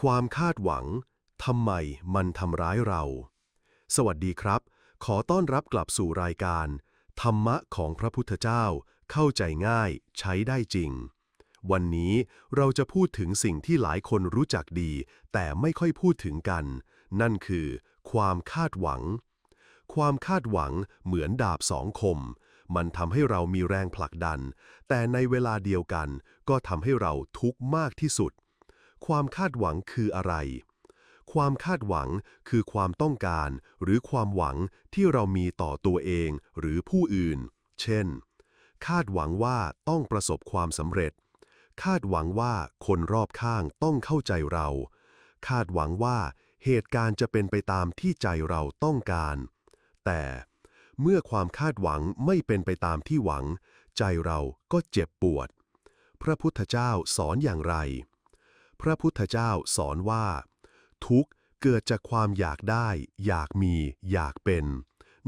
ความคาดหวังทำไมมันทำร้ายเรา สวัสดีครับ ขอต้อนรับกลับสู่รายการ ธรรมะของพระพุทธเจ้า เข้าใจง่าย ใช้ได้จริง วันนี้เราจะพูดถึงสิ่งที่หลายคนรู้จักดี แต่ไม่ค่อยพูดถึงกัน นั่นคือ ความคาดหวัง ความคาดหวังเหมือนดาบสองคม มันทำให้เรามีแรงผลักดัน แต่ในเวลาเดียวกันก็ทำให้เราทุกข์มากที่สุด ความคาดหวังคืออะไร ความคาดหวังคือความต้องการ หรือความหวังที่เรามีต่อตัวเองหรือผู้อื่น เช่น คาดหวังว่าต้องประสบความสำเร็จ คาดหวังว่าคนรอบข้างต้องเข้าใจเรา คาดหวังว่าเหตุการณ์จะเป็นไปตามที่ใจเราต้องการ แต่เมื่อความคาดหวังไม่เป็นไปตามที่หวัง ใจเราก็เจ็บปวด พระพุทธเจ้าสอนอย่างไร พระพุทธเจ้าสอนว่า ทุกข์เกิดจากความอยากได้ อยากมี อยากเป็น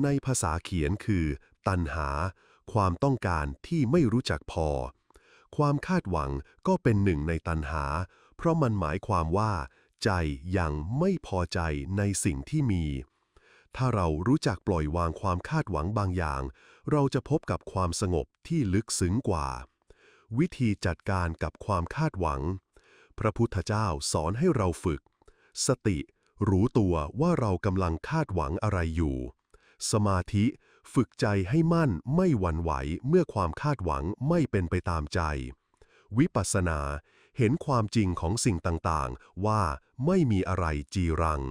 ในภาษาเขียนคือ ตัณหา ความต้องการที่ไม่รู้จักพอ ความคาดหวังก็เป็นหนึ่งในตัณหา เพราะมันหมายความว่า ใจยังไม่พอใจในสิ่งที่มี ถ้าเรารู้จักปล่อยวางความคาดหวังบางอย่าง เราจะพบกับความสงบที่ลึกซึ้งกว่า วิธีจัดการกับความคาดหวัง พระพุทธเจ้าสอนให้เราฝึก สติ รู้ตัวว่าเรากำลังคาดหวังอะไรอยู่ สมาธิฝึกใจให้มั่นไม่หวั่นไหวเมื่อความคาดหวังไม่เป็นไปตามใจ วิปัสสนาเห็นความจริงของสิ่งต่างๆ ว่าไม่มีอะไรจีรัง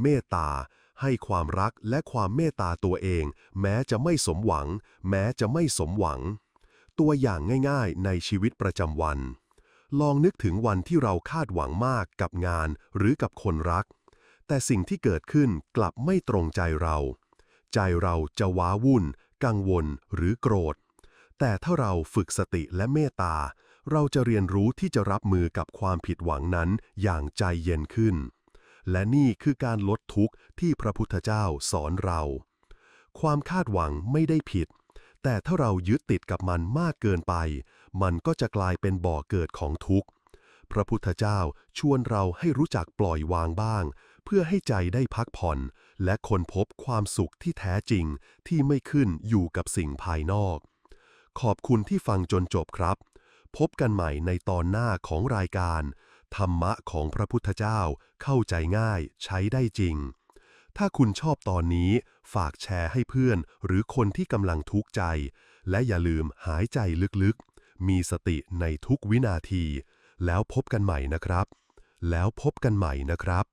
เมตตาให้ความรักและความเมตตาตัวเอง แม้จะไม่สมหวัง แม้จะไม่สมหวัง ตัวอย่างง่ายๆ ในชีวิตประจำวัน ลองนึกถึงวันที่เราคาดหวังมากกับงานหรือกับคนรัก แต่สิ่งที่เกิดขึ้นกลับไม่ตรงใจเรา ใจเราจะว้าวุ่น กังวลหรือโกรธ แต่ถ้าเราฝึกสติและเมตตา เราจะเรียนรู้ที่จะรับมือกับความผิดหวังนั้นอย่างใจเย็นขึ้น และนี่คือการลดทุกข์ที่พระพุทธเจ้าสอนเรา ความคาดหวังไม่ได้ผิด แต่ถ้าเรายึดติดกับมันมากเกินไป มันก็จะกลายเป็นบ่อเกิดของทุกข์ พระพุทธเจ้าชวนเราให้รู้จักปล่อยวางบ้าง เพื่อให้ใจได้พักผ่อน และค้นพบความสุขที่แท้จริงที่ไม่ขึ้นอยู่กับสิ่งภายนอก ขอบคุณที่ฟังจนจบครับ พบกันใหม่ในตอนหน้าของรายการ ธรรมะของพระพุทธเจ้าเข้าใจง่ายใช้ได้จริง ถ้าคุณชอบตอนนี้ ฝากแชร์ให้เพื่อน หรือคนที่กำลังทุกข์ใจ และอย่าลืมหายใจลึกๆ มีสติในทุกวินาที แล้วพบกันใหม่นะครับ แล้วพบกันใหม่นะครับ